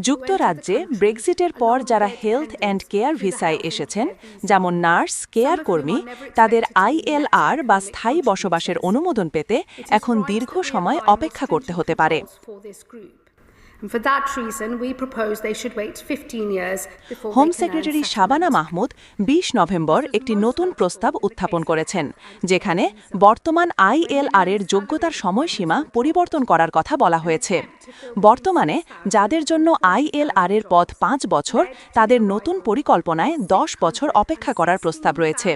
যুক্তরাজ্যে ব্রেক্সিটের পর যারা হেলথ অ্যান্ড কেয়ার ভিসায় এসেছেন যেমন নার্স কেয়ার কর্মী তাদের আইএলআর বা স্থায়ী বসবাসের অনুমোদন পেতে এখন দীর্ঘ সময় অপেক্ষা করতে হতে পারে। Home secretary. শাবানা মাহমুদ বিশ নভেম্বর একটি নতুন প্রস্তাব উত্থাপন করেছেন যেখানে বর্তমান আইএলআর এর যোগ্যতার সময়সীমা পরিবর্তন করার কথা বলা হয়েছে বর্তমানে যাদের জন্য আইএলআর এর পথ পাঁচ বছর তাদের নতুন পরিকল্পনায় দশ বছর অপেক্ষা করার প্রস্তাব রয়েছে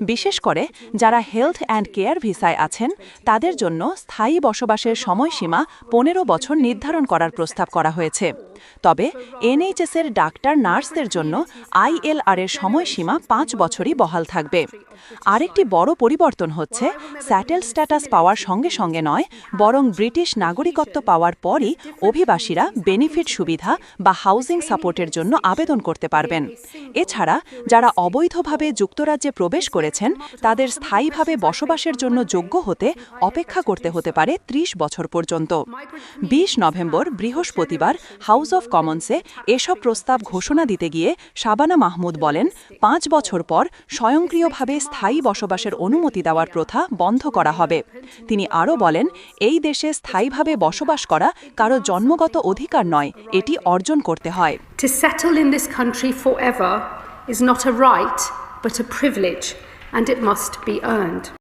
বিশেষ করে যারা হেলথ অ্যান্ড কেয়ার ভিসায় আছেন, তাদের জন্য স্থায়ী বসবাসের সময়সীমা পনেরো বছর নির্ধারণ করার প্রস্তাব করা হয়েছে। তবে এনএইচএস এর ডাক্তার নার্সদের জন্য আইএলআর এর সময়সীমা পাঁচ বছরই বহাল থাকবে। আরেকটি বড় পরিবর্তন হচ্ছে, স্যাটেল স্ট্যাটাস পাওয়ার সঙ্গে সঙ্গে নয়, বরং ব্রিটিশ নাগরিকত্ব পাওয়ার পরই অভিবাসীরা বেনিফিট সুবিধা বা হাউজিং সাপোর্টের জন্য আবেদন করতে পারবেন। এছাড়া, যারা অবৈধভাবে যুক্তরাজ্যে প্রবেশ করেছেন, তাদের স্থায়ীভাবে বসবাসের জন্য যোগ্য হতে অপেক্ষা করতে হতে পারে ত্রিশ বছর পর্যন্ত। বিশ নভেম্বর, বৃহস্পতিবার হাউস অব কমন্সে এসব প্রস্তাব ঘোষণা দিতে গিয়ে শাবানা মাহমুদ বলেন পাঁচ বছর পর স্বয়ংক্রিয়ভাবে স্থায়ী বসবাসের অনুমতি দেওয়ার প্রথা বন্ধ করা হবে তিনি আরও বলেন এই দেশে স্থায়ীভাবে বসবাস করা কারও জন্মগত অধিকার নয় এটি অর্জন করতে হয় but a privilege, and it must be earned.